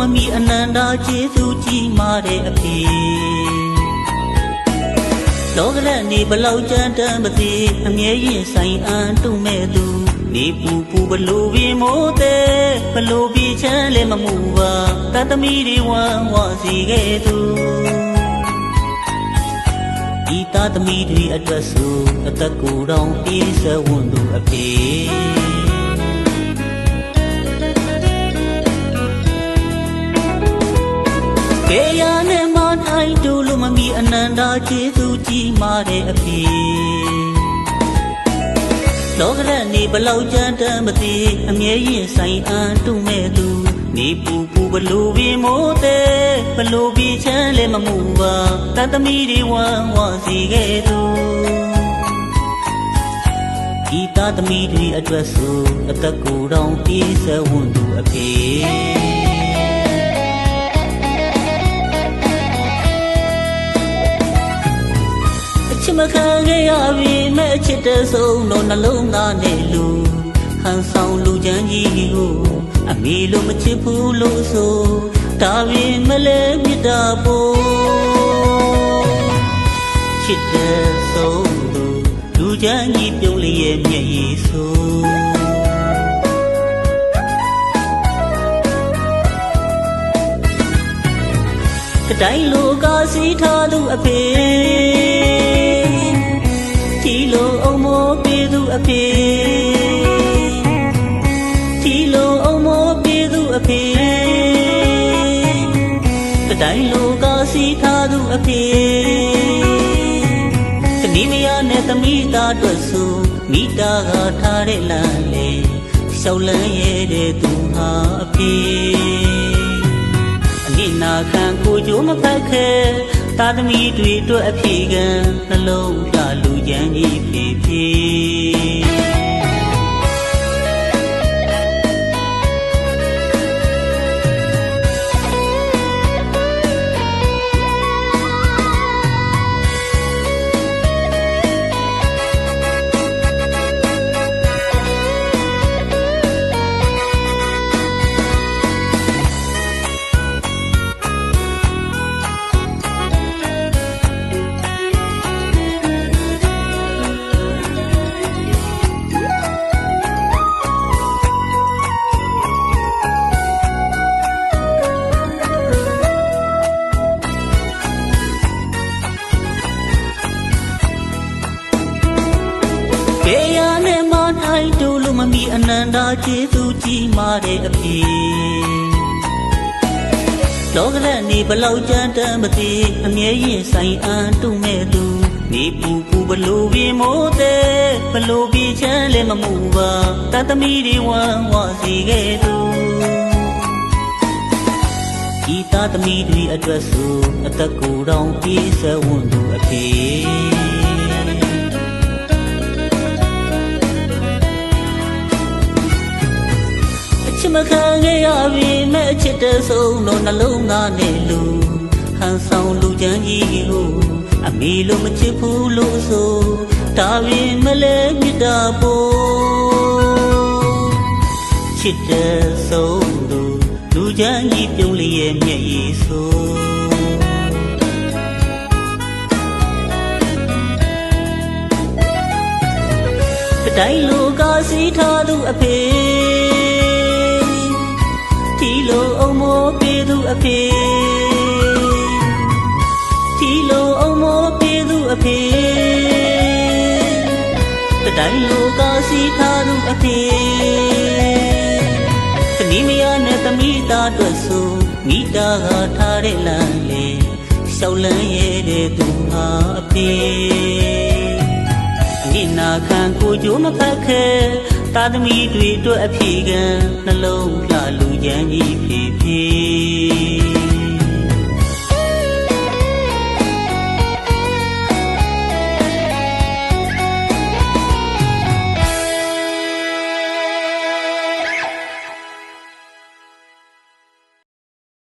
မမီအနန္တာကျေးဇူးကြီးမာတဲ့အဖေလောကရက်နေဘလောက်ကြမ်းတမ်းမသိအမြဲရင်ဆိုင်အန်တုံမဲ့သူနေပူပူဘလို့ပြမိုးတဲ့ဘလို့ပြချမ်းလဲမမှုပါတတ်သမီးတွေဝမ်းဝစီခဲ့သူဤသားသမီးတွေအတွက်ဆိုအသက်ကိုယ်တော်ပြေးစဝွန်သူအဖေ ကေရနဲ့မထိုင်တူလို့မမီအနန္တာကျေးဇူးကြီးမာတဲ့အဖေလောကရက်နေဘလောက်ကြမ်းတမ်းမသိအမြဲရင်ဆိုင်အန်တုမဲ့သူနေပူပူဘလို့ပြမိုးတဲ့ဘလို့ပြချမ်းလဲမမှုပါတတ်သမီးတွေဝမ်းဝစီခဲ့သူဤသားသမီးတွေအတွက်ဆိုအသက်ကိုယ်တော်ပြေးစဝွန်သူအဖေ ချစ်မခံခဲ့ရပြီမဲ့အချစ်တဲ့ဆုံးတော့နှလုံးသားနဲ့လူဟန်ဆောင်လူချမ်းကြီးကိုအမေလိုမချစ်ဘူးလို့ဆိုဒါပြင်မလဲမြတ်တာပို့ချစ်တဲ့ဆုံးတော့လူချမ်းကြီးပြုံးလျက်မျက်ရည်ဆိုကတိုင်းလိုကားစီထားသူအဖေတီ လိုအုံမောပြေသူအဖေတီလိုအုံမောပြေသူအဖေကတိုင်းလိုကားစီထားသူအဖေတနည်းမရနဲ့သမီးသားတို့ဆိုမိတာကထားတဲ့လမ်းလေရှောက်လန်းရဲ့တဲ့သူဟာအဖေအနိနာခံကိုကြိုးမဖက်ခဲ သာသမီတွေအတွက်အဖြေကံနှလုံးလှလူချမ်းကြီးဖြည်းဖြည်း အနန္တာကျေးဇူးကြီးမာတဲ့အဖေလောကရက်နေဘလောက်ကြမ်းတမ်းမသိအမြဲရင်ဆိုင်အန်တုမဲ့သူနေပူပူဘလို့ပြမိုးတဲ့ဘလို့ပြချမ်းလဲမမှုပါတတ်သမီးတွေဝမ်းဝစီခဲ့သူဤသားသမီးတွေအတွက်ဆိုအသက်ကိုယ်တော်ပြေးစဝွန်သူအဖေ ချစ်မခံခဲ့ရပြီမဲ့အချစ်တဲ့ဆုံးတော့နှလုံးသားနဲ့လူဟန်ဆောင်လူချမ်းကြီးကိုအမေလိုမချစ်ဘူးလို့ဆိုဒါပြင်မလဲမြတ်တာပို့ချစ်တဲ့ဆုံးတော့လူချမ်းကြီးပြုံးလျက်မျက်ရည်ဆိုကတိုင်းလိုကားစီထားသူအဖေ အဖေတီလိုအုံမောပြေသူအဖေကတိုင်းလိုကားစီထားသူအဖေတနည်းမရနဲ့သမီးသားတို့ဆိုမိတာကထားတဲ့လမ်းလေရှောက်လန်းရဲ့တဲ့သူဟာအဖေအနိနာခံကိုကြိုးမဖက်ခဲသာသမီတွေအတွက်အဖြေကံနှလုံးလှလူချမ်းကြီး ဖြည်းဖြည်း